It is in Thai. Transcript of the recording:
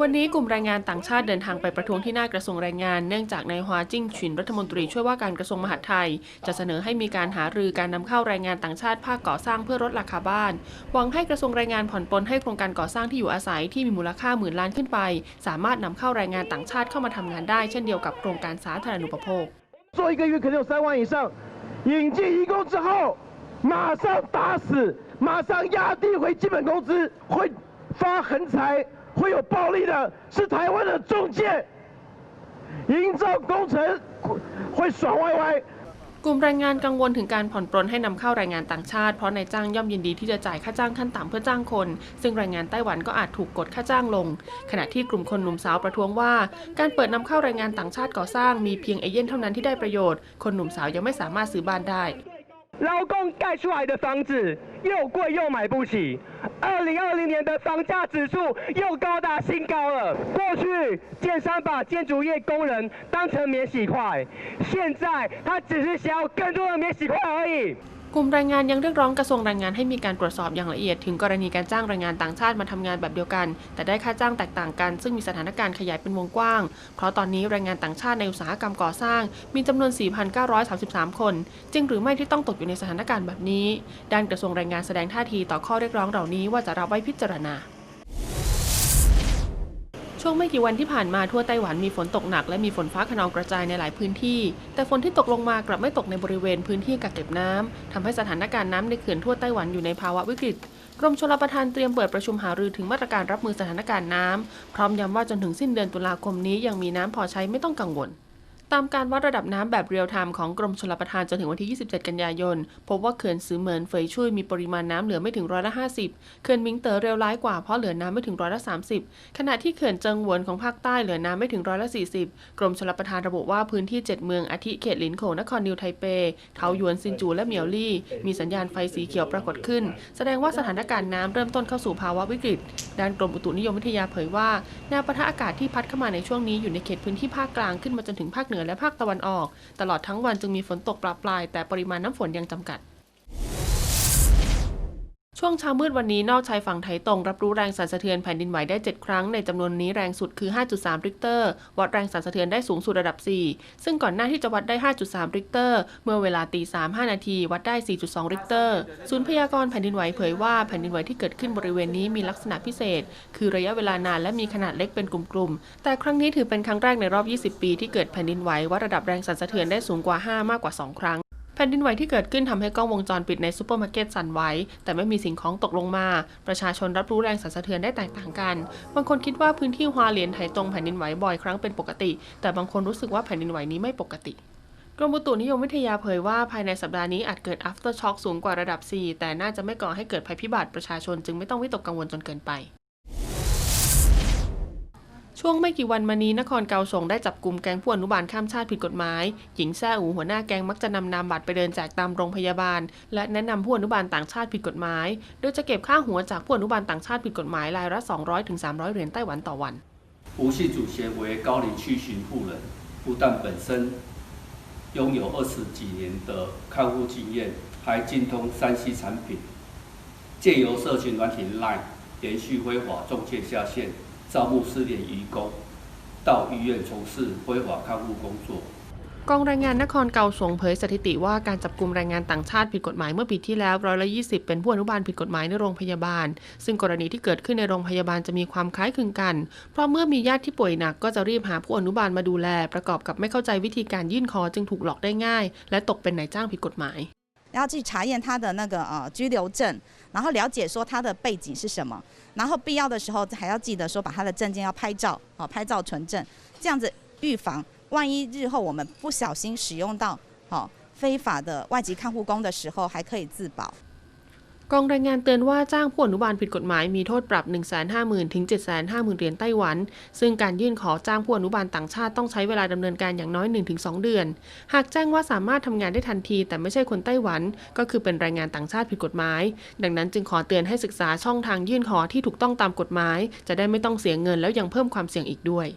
วันนี้กลุ่มแรงงานต่างชาติเดินทางไปประท้วงที่หน้ากระทรวงแรงงาน เนื่องจากนายฮวาจิ้งฉินรัฐมนตรีช่วยว่าการกระทรวงมหาดไทย จะเสนอให้มีการหารือการนำเข้าแรงงานต่างชาติภาคก่อสร้างเพื่อลดราคาบ้าน หวังให้กระทรวงแรงงานผ่อนปลนให้โครงการก่อสร้างที่อยู่อาศัยที่มีมูลค่าหมื่นล้านขึ้นไป สามารถนำเข้าแรงงานต่างชาติเข้ามาทำงานได้ เช่นเดียวกับโครงการสาธารณูปโภค 做一个月可能有三万以上，引进移工之后，马上打死，马上压低回基本工资，会发横财， 会有暴利的是台湾的中介，营造工程会爽歪歪。 กลุ่มแรงงานกังวลถึงการผ่อนปรนให้นำเข้าแรงงานต่างชาติ เพราะนายจ้างย่อมยินดีที่จะจ่ายค่าจ้างขั้นต่ำเพื่อจ้างคน ซึ่งแรงงานไต้หวันก็อาจถูกกดค่าจ้างลง ขณะที่กลุ่มคนหนุ่มสาวประท้วงว่า การเปิดนำเข้าแรงงานต่างชาติก่อสร้างมีเพียงเอเย่นเท่านั้นที่ได้ประโยชน์ คนหนุ่มสาวยังไม่สามารถซื้อบ้านได้ 劳工盖出来的房子又贵又买不起，二零二零年的房价指数又高达新高了。过去建商把建筑业工人当成免洗块，现在他只是想要更多的免洗块而已。 กลุ่มแรงงานยังเรียกร้องกระทรวงแรงงานให้มีการตรวจสอบอย่างละเอียด ถึงกรณีการจ้างแรงงานต่างชาติมาทำงานแบบเดียวกัน แต่ได้ค่าจ้างแตกต่างกัน ซึ่งมีสถานการณ์ขยายเป็นวงกว้าง เพราะตอนนี้แรงงานต่างชาติในอุตสาหกรรมก่อสร้าง มีจำนวน 4,933 คน จริงหรือไม่ที่ต้องตกอยู่ในสถานการณ์แบบนี้ ด้านกระทรวงแรงงานแสดงท่าทีต่อข้อเรียกร้องเหล่านี้ว่าจะรับไว้พิจารณา ช่วงไม่กี่วันที่ผ่านมาทั่วไต้หวันมีฝนตกหนักและมีฝนฟ้าขนองกระจายในหลายพื้นที่ แต่ฝนที่ตกลงมากลับไม่ตกในบริเวณพื้นที่กักเก็บน้ำทำให้สถานการณ์น้ำในเขื่อนทั่วไต้หวันอยู่ในภาวะวิกฤตกรมชลประทานเตรียมเปิดประชุมหารือถึงมาตรการรับมือสถานการณ์น้ำพร้อมย้ำว่าจนถึงสิ้นเดือนตุลาคมนี้ยังมีน้ำพอใช้ไม่ต้องกังวล ตามการวัดระดับน้ำแบบเรียลไทม์ของกรมชลประทานจนถึงวันที่ 27 กันยายน พบว่าเขื่อนซือเหมินเฟยช่วยมีปริมาณน้ำเหลือไม่ถึงร้อยละ 50 เขื่อนมิงเต๋อเร็วร้ายกว่าเพราะเหลือน้ำไม่ถึงร้อยละ 30 ขณะที่เขื่อนเจิงหวนของภาคใต้เหลือน้ำไม่ถึงร้อยละ 40 กรมชลประทานระบุว่าพื้นที่ 7 เมืองอาทิเขตหลินโขนครนิวไทเปเทาหยวนซินจูและเหมียวลี่ มีสัญญาณไฟสีเขียวปรากฏขึ้น แสดงว่าสถานการณ์น้ำเริ่มต้นเข้าสู่ภาวะวิกฤต ด้านกรมอุตุนิยมวิทยาเผยว่าแนวปะทะอากาศที่พัดเข้ามาในช่วงนี้อยู่ในเขตพื้นที่ภาคกลางขึ้นมาจนถึงภาคเหนือและภาคตะวันออก ตลอดทั้งวันจึงมีฝนตกปลาปลาย แต่ปริมาณน้ำฝนยังจำกัด ช่วงเช้ามืดวันนี้นอกชายฝั่งไทยตรงรับรู้แรงสั่นสะเทือนแผ่นดินไหวได้ 7 ครั้งในจำนวนนี้แรงสุดคือ 5.3 ริกเตอร์ วัดแรงสั่นสะเทือนได้สูงสุดระดับ 4 ซึ่งก่อนหน้าที่จะวัดได้ 5.3 ริกเตอร์ เมื่อเวลาตี3 5นาทีวัดได้ 4.2 ริกเตอร์ ศูนย์พยากรณ์แผ่นดินไหวเผยว่าแผ่นดินไหวที่เกิดขึ้นบริเวณนี้มีลักษณะพิเศษ คือระยะเวลานานและมีขนาดเล็กเป็นกลุ่มๆ แต่ครั้งนี้ถือเป็นครั้งแรกในรอบ 20 ปีที่เกิดแผ่นดินไหววัดระดับแรงสั่นสะเทือนได้สูงกว่า 5 มากกว่า 2 ครั้ง ผ่นดินไหวที่เกิดขึ้นทำให้กล้องวงจรปิดในซูเปอร์มาร์เก็ตสั่นไหวแต่ไม่มีสิ่งของตกลงมา ประชาชนรับรู้แรงสั่นสะเทือนได้แตกต่างกัน บางคนคิดว่าพื้นที่ฮวาเหลียนไถตรงแผ่นดินไหวบ่อยครั้งเป็นปกติ แต่บางคนรู้สึกว่าแผ่นดินไหวนี้ไม่ปกติกรมอุตุนิยมวิทยาเผยว่าภายในสัปดาห์นี้อาจเกิด after shock สูงกว่าระดับ 4 แต่น่าจะไม่ก่อให้เกิดภัยพิบัติประชาชนจึงไม่ต้องวิตกกังวลจนเกินไป ช่วงไม่กี่วันมานี้นครเกาสงได้จับกลุ่มแก๊งผู้อนุบาลข้ามชาติผิดกฎหมาย หญิงแซ่อูหัวหน้าแก๊งมักจะนำนามบัตรไปเดินแจกตามโรงพยาบาล และแนะนำผู้อนุบาลต่างชาติผิดกฎหมาย โดยจะเก็บค่าหัวจากผู้อนุบาลต่างชาติผิดกฎหมายรายละ 200-300 เหรียญไต้หวันต่อวัน 吴系主协为高龄区巡护人，不但本身拥有二十几年的看护经验，还精通山西产品，借由社群软体 Line 连续挥法中介下线， 招募失联移工，到医院从事非法看护工作。 กองแรงงานนครเกาสงเผยสถิติว่าการจับกลุ่มแรงงานต่างชาติผิดกฎหมายเมื่อปีที่แล้วร้อยละ20 เป็นผู้อนุบาลผิดกฎหมายในโรงพยาบาล ซึ่งกรณีที่เกิดขึ้นในโรงพยาบาลจะมีความคล้ายคลึงกัน เพราะเมื่อมีญาติที่ป่วยหนักก็จะรีบหาผู้อนุบาลมาดูแล ประกอบกับไม่เข้าใจวิธีการยื่นคอจึงถูกหลอกได้ง่าย และตกเป็นนายจ้างผิดกฎหมาย 要去查验他的那个呃居留证， 然后了解说他的背景是什么，然后必要的时候还要记得说把他的证件要拍照，哦，拍照存证，这样子预防万一日后我们不小心使用到哦非法的外籍看护工的时候，还可以自保。 กองแรงงานเตือนว่าจ้างผู้อนุบาลผิดกฎหมายมีโทษปรับ 150,000 ถึง 750,000 เหรียญไต้หวัน ซึ่งการยื่นขอจ้างผู้อนุบาลต่างชาติต้องใช้เวลาดำเนินการอย่างน้อย 1-2 เดือน หากแจ้งว่าสามารถทำงานได้ทันที แต่ไม่ใช่คนไต้หวัน ก็คือเป็นแรงงานต่างชาติผิดกฎหมาย ดังนั้นจึงขอเตือนให้ศึกษาช่องทางยื่นขอที่ถูกต้องตามกฎหมาย จะได้ไม่ต้องเสียเงินแล้วยังเพิ่มความเสี่ยงอีกด้วย